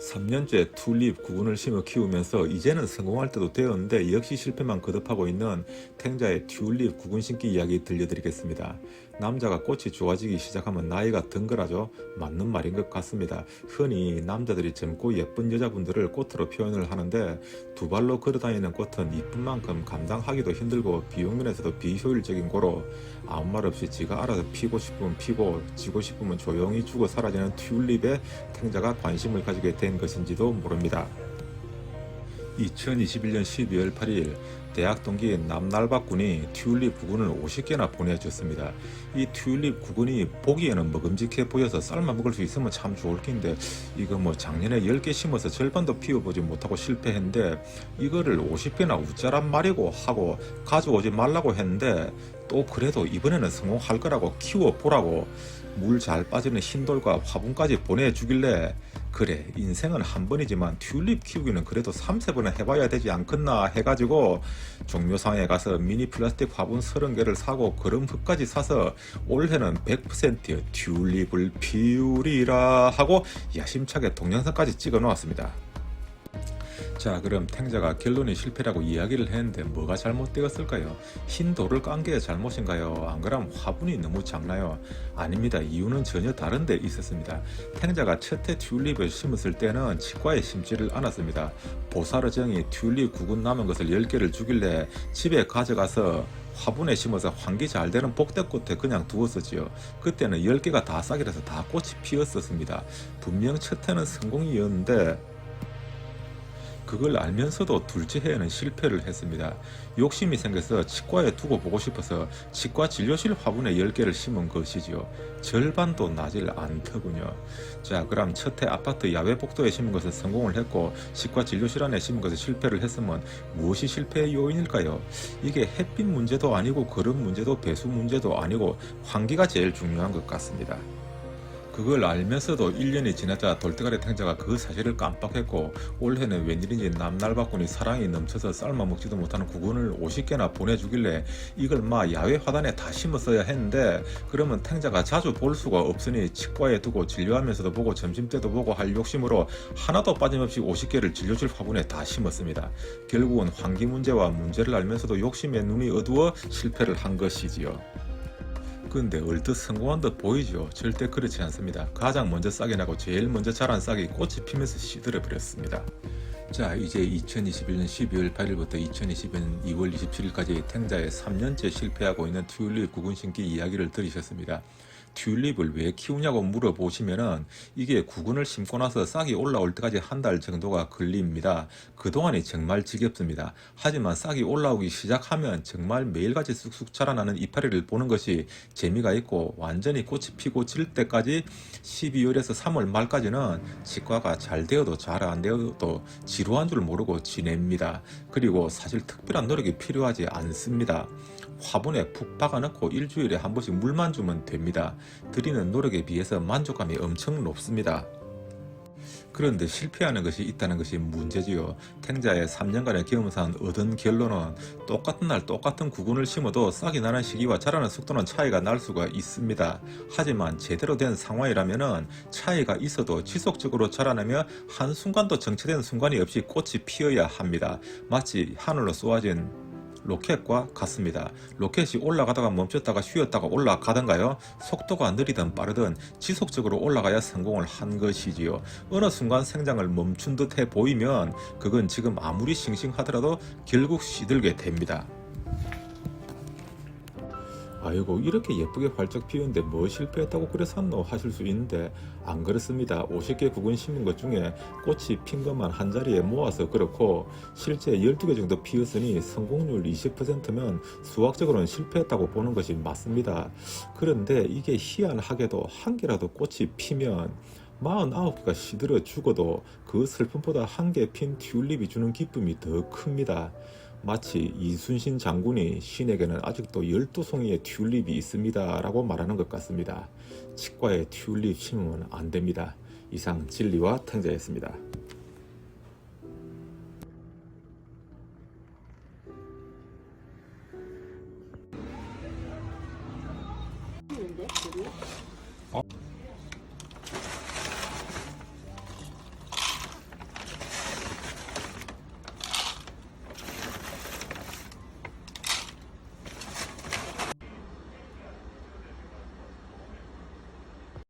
3년째 튤립 구근을 심어 키우면서 이제는 성공할 때도 되었는데 역시 실패만 거듭하고 있는 탱자의 튤립 구근 심기 이야기 들려드리겠습니다. 남자가 꽃이 좋아지기 시작하면 나이가 든 거라죠. 맞는 말인 것 같습니다. 흔히 남자들이 젊고 예쁜 여자분들을 꽃으로 표현을 하는데 두 발로 걸어다니는 꽃은 이쁜 만큼 감당하기도 힘들고 비용면에서도 비효율적인 거로 아무 말 없이 지가 알아서 피고 싶으면 피고 지고 싶으면 조용히 죽어 사라지는 튤립에 탱자가 관심을 가지게 된 것인지도 모릅니다. 2021년 12월 8일 대학 동기 남날박 군이 튤립 구근을 50개나 보내줬습니다. 이 튤립 구근이 보기에는 먹음직해 보여서 삶아 먹을 수 있으면 참 좋을 텐데 이거 뭐 작년에 10개 심어서 절반도 피워보지 못하고 실패했는데 이거를 50개나 우짜란 말이고 하고 가져오지 말라고 했는데 또 그래도 이번에는 성공할 거라고 키워보라고 물 잘 빠지는 흰돌과 화분까지 보내주길래 그래 인생은 한 번이지만 튤립 키우기는 그래도 3, 4번은 해봐야 되지 않겠나 해가지고 종묘상에 가서 미니 플라스틱 화분 30개를 사고 그런 흙까지 사서 올해는 100% 튤립을 피우리라 하고 야심차게 동영상까지 찍어 놓았습니다. 자 그럼 탱자가 결론이 실패라고 이야기를 했는데 뭐가 잘못되었을까요? 흰 돌을 깐 게 잘못인가요? 안 그럼 화분이 너무 작나요? 아닙니다. 이유는 전혀 다른 데 있었습니다. 탱자가 첫해 튤립을 심었을 때는 치과에 심지를 않았습니다. 보살의정이 튤립 구근 남은 것을 10개를 주길래 집에 가져가서 화분에 심어서 환기 잘 되는 복대꽃에 그냥 두었었지요. 그때는 10개가 다 싹이 나서 다 꽃이 피었었습니다. 분명 첫 해는 성공이었는데 그걸 알면서도 둘째 해에는 실패를 했습니다. 욕심이 생겨서 치과에 두고 보고 싶어서 치과 진료실 화분에 10개를 심은 것이지요. 절반도 나질 않더군요. 자, 그럼 첫 해 아파트 야외 복도에 심은 것을 성공을 했고 치과 진료실 안에 심은 것을 실패를 했으면 무엇이 실패의 요인일까요? 이게 햇빛 문제도 아니고 그런 문제도 배수 문제도 아니고 환기가 제일 중요한 것 같습니다. 그걸 알면서도 1년이 지나자 돌대가리 탱자가 그 사실을 깜빡했고 올해는 웬일인지 남날박군이 사랑이 넘쳐서 삶아 먹지도 못하는 구근을 50개나 보내주길래 이걸 마 야외 화단에 다 심었어야 했는데 그러면 탱자가 자주 볼 수가 없으니 치과에 두고 진료하면서도 보고 점심때도 보고 할 욕심으로 하나도 빠짐없이 50개를 진료실 화분에 다 심었습니다. 결국은 환기 문제와 문제를 알면서도 욕심에 눈이 어두워 실패를 한 것이지요. 근데 얼뜻 성공한 듯 보이죠. 절대 그렇지 않습니다. 가장 먼저 싹이 나고 제일 먼저 자란 싹이 꽃이 피면서 시들어 버렸습니다. 자, 이제 2021년 12월 8일부터 2020년 2월 27일까지 탱자에 3년째 실패하고 있는 튤립 구근 심기 이야기를 들으셨습니다. 튤립을 왜 키우냐고 물어보시면은 이게 구근을 심고 나서 싹이 올라올 때까지 한 달 정도가 걸립니다. 그동안이 정말 지겹습니다. 하지만 싹이 올라오기 시작하면 정말 매일같이 쑥쑥 자라나는 이파리를 보는 것이 재미가 있고 완전히 꽃이 피고 질 때까지 12월에서 3월 말까지는 치과가 잘 되어도 잘 안 되어도 지루한 줄 모르고 지냅니다. 그리고 사실 특별한 노력이 필요하지 않습니다. 화분에 푹 박아놓고 일주일에 한 번씩 물만 주면 됩니다. 드리는 노력에 비해서 만족감이 엄청 높습니다. 그런데 실패하는 것이 있다는 것이 문제지요. 탱자의 3년간의 경험상 얻은 결론은 똑같은 날 똑같은 구근을 심어도 싹이 나는 시기와 자라는 속도는 차이가 날 수가 있습니다. 하지만 제대로 된 상황이라면 차이가 있어도 지속적으로 자라나며 한순간도 정체된 순간이 없이 꽃이 피어야 합니다. 마치 하늘로 쏘아진 로켓과 같습니다. 로켓이 올라가다가 멈췄다가 쉬었다가 올라가던가요? 속도가 느리든 빠르든 지속적으로 올라가야 성공을 한 것이지요. 어느 순간 생장을 멈춘 듯해 보이면 그건 지금 아무리 싱싱하더라도 결국 시들게 됩니다. 아이고 이렇게 예쁘게 활짝 피우는데 뭐 실패했다고 그래 샀노 하실 수 있는데 안 그렇습니다. 50개 구근 심은 것 중에 꽃이 핀 것만 한 자리에 모아서 그렇고 실제 12개 정도 피었으니 성공률 20%면 수학적으로는 실패했다고 보는 것이 맞습니다. 그런데 이게 희한하게도 한 개라도 꽃이 피면 49가 시들어 죽어도 그 슬픔보다 한 개 핀 튤립이 주는 기쁨이 더 큽니다. 마치 이순신 장군이 신에게는 아직도 12송이의 튤립이 있습니다. 라고 말하는 것 같습니다. 치과에 튤립 심으면 안 됩니다. 이상 진리와 탕자였습니다.